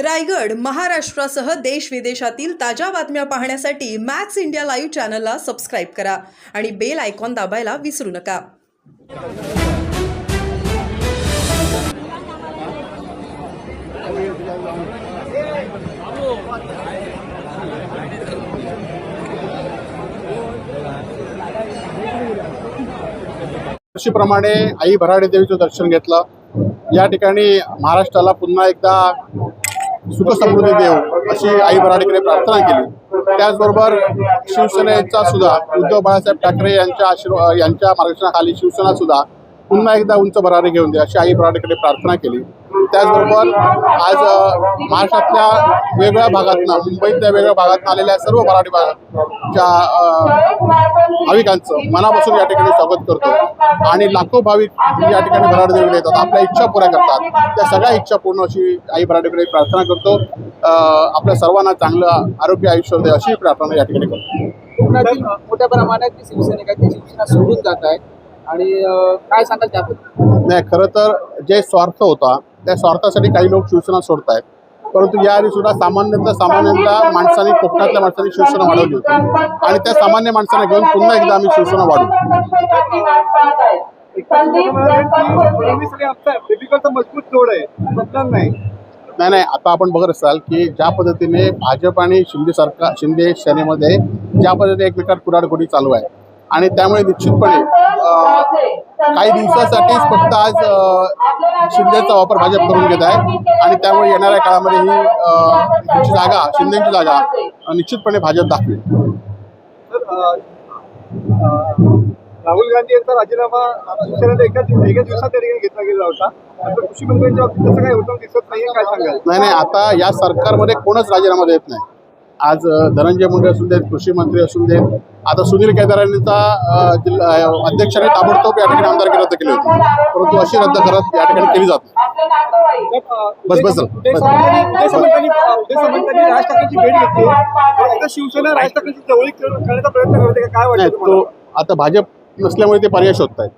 रायगड महाराष्ट्रासह देश विदेशातील ताज्या बातम्या पाहण्यासाठी मॅक्स इंडिया लाईव्ह चॅनलला सबस्क्राईब करा आणि बेल आयकॉन दाबायला विसरू नका. अशीप्रमाणे आई भराडे देवीचं दर्शन घेतलं. या ठिकाणी महाराष्ट्राला पुन्हा एकदा सुख समृद्धी देव अशी आई बराडीकडे प्रार्थना केली. त्याचबरोबर शिवसेनेचा सुद्धा उद्धव बाळासाहेब ठाकरे यांच्या आशीर्वाद यांच्या मार्गदर्शनाखाली शिवसेना सुद्धा पुन्हा एकदा उंच भरारी घेऊन द्या अशी आई भराडेकडे प्रार्थना केली. त्याचबरोबर आज महाराष्ट्रातल्या वेगळ्या भागातनं मुंबईतल्या वेगळ्या भागातनं आलेल्या सर्व मराठी भागाच्या भाविकांचं मनापासून या ठिकाणी स्वागत करतो. आणि लाखो भाविक या ठिकाणी भराड देवीला येतात आपल्या इच्छा पुऱ्या करतात. त्या सगळ्या इच्छा पूर्ण अशी आई भराडेकडे प्रार्थना करतो. आपल्या सर्वांना चांगलं आरोग्य आयुष्य दे अशी प्रार्थना या ठिकाणी करतो. मोठ्या प्रमाणात ती शिवसेना सोडून जात आहे आणि काय सांगाल त्याबद्दल? नाही खरं तर जे स्वार्थ होता त्या स्वार्थासाठी काही लोक शिवसेना सोडत आहेत परंतु याआधी सुद्धा सामान्यतः सामान्यतः माणसाने कोकणातल्या माणसांनी शिवसेना वाढवली होती. आणि त्या सामान्य माणसांना घेऊन पुन्हा एकदा आम्ही शिवसेना वाढवू नाही नाही आता आपण बघत असाल की ज्या पद्धतीने भाजप आणि शिंदे सरकार शिंदे सेनेमध्ये ज्या पद्धतीने एकमेकात कुडाडकुडी चालू आहे. आणि त्यामुळे निश्चितपणे काही दिवसासाठीच फक्त आज शिंदेचा वापर भाजप करून घेत आहे. आणि त्यामुळे येणाऱ्या काळामध्ये ही जागा शिंदेची जागा निश्चितपणे भाजप दाखवेल. राहुल गांधी यांचा राजीनामा एका दिवसात घेतला गेला होता. कृषी मंत्र्यांच्या काही होतं दिसत नाहीये काय सांगाल? नाही नाही आता या सरकारमध्ये कोणच राजीनामा देत नाही. आज धनंजय मुंडे असून देत कृषी मंत्री असून देत. आता सुनील केदारांचा जिल्हा अध्यक्षाने ताबडतोब या ठिकाणी आमदारकी रद्द केली होती. परंतु अशी रद्द करत या ठिकाणी केली जात बस, बस, शिवसेना आता भाजप नसल्यामुळे ते पर्याय शोधत आहेत